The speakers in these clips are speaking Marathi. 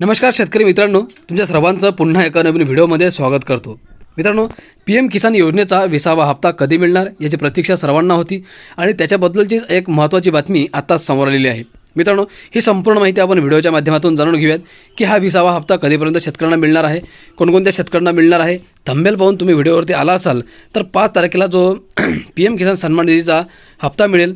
नमस्कार शेतकरी मित्रांनो तुमच्या सर्वांचं पुन्हा एका नवीन व्हिडिओमध्ये स्वागत करतो. मित्रांनो पी एम किसान योजनेचा विसावा हप्ता कधी मिळणार याची प्रतीक्षा सर्वांना होती आणि त्याच्याबद्दलची एक महत्त्वाची बातमी आत्ताच समोर आलेली आहे. मित्रांनो ही संपूर्ण माहिती आपण व्हिडिओच्या माध्यमातून जाणून घेऊयात की हा विसावा हप्ता कधीपर्यंत शेतकऱ्यांना मिळणार आहे कोणकोणत्या शेतकऱ्यांना मिळणार आहे थंबेल पाहून तुम्ही व्हिडिओवरती आला असाल तर पाच तारखेला जो पी एम किसान सन्मान निधीचा हप्ता मिळेल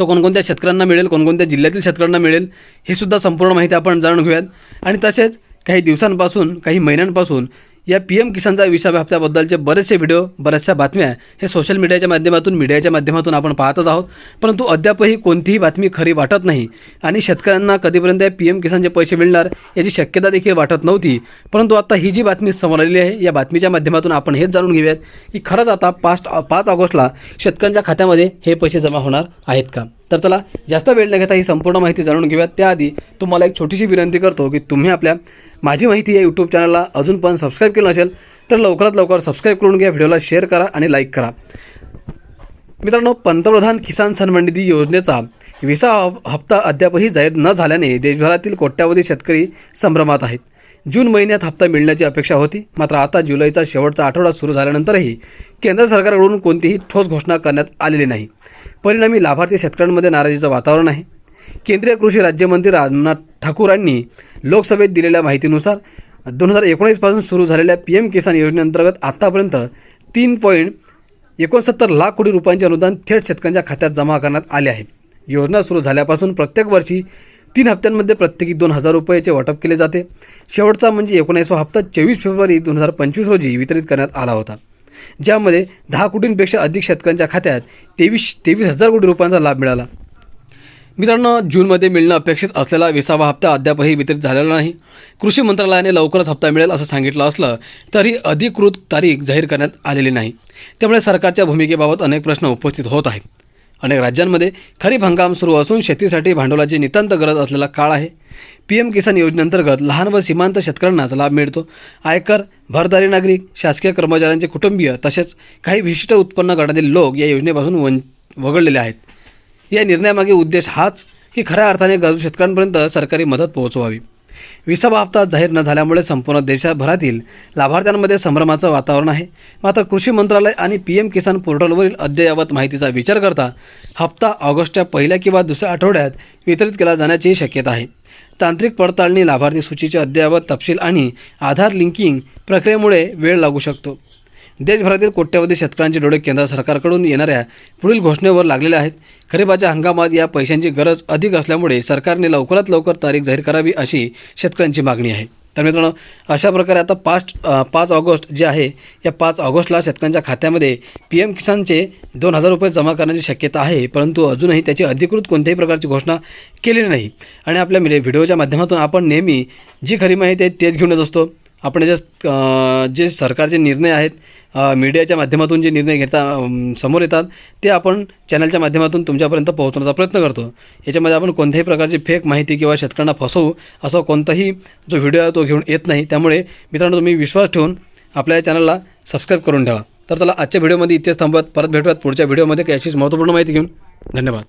तो कोणकोणत्या शेतकऱ्यांना मिळेल कोणकोणत्या जिल्ह्यातील शेतकऱ्यांना मिळेल हे सुद्धा संपूर्ण माहिती आपण जाणून घेऊयात. आणि तसेच काही दिवसांपासून काही महिन्यांपासून या पी एम किसानचा विसाव्या हप्त्याबद्दलचे बरेचसे व्हिडिओ बऱ्याचशा बातम्या हे सोशल मीडियाच्या माध्यमातून मीडियाच्या माध्यमातून आपण पाहतच आहोत. परंतु अद्यापही कोणतीही बातमी खरी वाटत नाही. आणि शेतकऱ्यांना कधीपर्यंत या पी एम किसानचे पैसे मिळणार याची शक्यता देखील वाटत नव्हती. परंतु आता ही जी बातमी समोर आलेली आहे या बातमीच्या माध्यमातून आपण हेच जाणून घेऊयात की खरंच आता पाच पाच ऑगस्टला शेतकऱ्यांच्या खात्यामध्ये हे पैसे जमा होणार आहेत का? तर चला जास्त वेळ न घेता ही संपूर्ण माहिती जाणून घेऊयात. त्याआधी तुम्हाला एक छोटीशी विनंती करतो की तुम्ही आपल्या माझी माहिती या यूट्यूब चॅनलला अजून पण सबस्क्राईब केलं नसेल तर लवकरात लवकर सबस्क्राईब करून घ्या व्हिडिओला शेअर करा आणि लाईक करा. मित्रांनो पंतप्रधान किसान सन्मान निधी योजनेचा विसा हप्ता अद्यापही जाहीर न झाल्याने देशभरातील कोट्यावधी शेतकरी संभ्रमात आहेत. जून महिन्यात हप्ता मिळण्याची अपेक्षा होती मात्र आता जुलैचा शेवटचा आठवडा सुरू झाल्यानंतरही केंद्र सरकारकडून कोणतीही ठोस घोषणा करण्यात आलेली नाही. परिणामी लाभार्थी शेतकऱ्यांमध्ये नाराजीचं वातावरण आहे. केंद्रीय कृषी राज्यमंत्री राजनाथ ठाकूर यांनी लोकसभेत दिलेल्या माहितीनुसार दोन हजार एकोणीसपासून सुरू झालेल्या पी एम किसान योजनेअंतर्गत आत्तापर्यंत तीन पॉईंट एकोणसत्तर लाख कोटी रुपयांचे अनुदान थेट शेतकऱ्यांच्या खात्यात जमा करण्यात आले आहे. योजना सुरू झाल्यापासून प्रत्येक वर्षी तीन हप्त्यांमध्ये प्रत्येकी दोन हजार रुपयाचे वाटप केले जाते. शेवटचा म्हणजे एकोणीसवा हप्ता चोवीस फेब्रुवारी दोन हजार पंचवीस रोजी वितरित करण्यात आला होता. ज्यामध्ये दहा कोटींपेक्षा अधिक शेतकऱ्यांच्या खात्यात तेवीस तेवीस हजार कोटी रुपयांचा लाभ मिळाला. मित्रांनो जूनमध्ये मिळणं अपेक्षित असलेला विसावा हप्ता अद्यापही वितरित झालेला नाही. कृषी मंत्रालयाने लवकरच हप्ता मिळेल असं सांगितलं असलं तरी अधिकृत तारीख जाहीर करण्यात आलेली नाही. त्यामुळे सरकारच्या भूमिकेबाबत अनेक प्रश्न उपस्थित होत आहेत. अनेक राज्यांमध्ये खरीप हंगाम सुरू असून शेतीसाठी भांडवलाची नितांत गरज असलेला काळ आहे. पी एम किसान योजनेअंतर्गत लहान व सीमांत शेतकऱ्यांनाच लाभ मिळतो. आयकर भरदारी नागरिक शासकीय कर्मचाऱ्यांचे कुटुंबीय तसेच काही विशिष्ट उत्पन्न गटातील लोक या योजनेपासून वन वगळलेले आहेत. या निर्णयामागे उद्देश हाच की खऱ्या अर्थाने गरजू शेतकऱ्यांपर्यंत सरकारी मदत पोहोचवावी. विसावा हप्ता जाहीर न झाल्यामुळे संपूर्ण देशभरातील लाभार्थ्यांमध्ये संभ्रमाचं वातावरण आहे. मात्र कृषी मंत्रालय आणि पी एम किसान पोर्टलवरील अद्ययावत माहितीचा विचार करता हप्ता ऑगस्टच्या पहिल्या किंवा दुसऱ्या आठवड्यात वितरित केला जाण्याची शक्यता आहे. तांत्रिक पडताळणी लाभार्थी सूचीचे अद्ययावत तपशील आणि आधार लिंकिंग प्रक्रियेमुळे वेळ लागू शकतो. देशभरातील कोट्यवधी शेतकऱ्यांचे डोळे केंद्र सरकारकडून येणाऱ्या पुढील घोषणेवर लागलेले आहेत. खरीपाच्या हंगामात या पैशांची गरज अधिक असल्यामुळे सरकारने लवकरात लवकर तारीख जाहीर करावी अशी शेतकऱ्यांची मागणी आहे. तर मित्रांनो अशा प्रकारे आता पाच पाच ऑगस्ट जे आहे या पाच ऑगस्टला शेतकऱ्यांच्या खात्यामध्ये पी एम किसानचे दोन हजार रुपये जमा करण्याची शक्यता आहे परंतु अजूनही त्याची अधिकृत कोणत्याही प्रकारची घोषणा केलेली नाही. आणि आपल्या म्हणजे व्हिडिओच्या माध्यमातून आपण नेहमी जी खरी माहिती आहे तेच घेऊन येत असतो. आपण जे जे सरकारचे निर्णय आहेत मीडियाच्या माध्यमातून जे निर्णय घेता समोर येतात ते आपण चॅनलच्या माध्यमातून तुमच्यापर्यंत पोहोचवण्याचा प्रयत्न करतो. याच्यामध्ये आपण कोणत्याही प्रकारची फेक माहिती किंवा शेतकऱ्यांना फसवू असा कोणताही जो व्हिडिओ आहे तो घेऊन येत नाही. त्यामुळे मित्रांनो तुम्ही विश्वास ठेवून आपल्या या चॅनलला सबस्क्राईब करून ठेवा. तर चला आजच्या व्हिडिओमध्ये इथेच थांबवत परत भेटूयात पुढच्या व्हिडिओमध्ये काही अशीच महत्त्वपूर्ण माहिती घेऊन. धन्यवाद.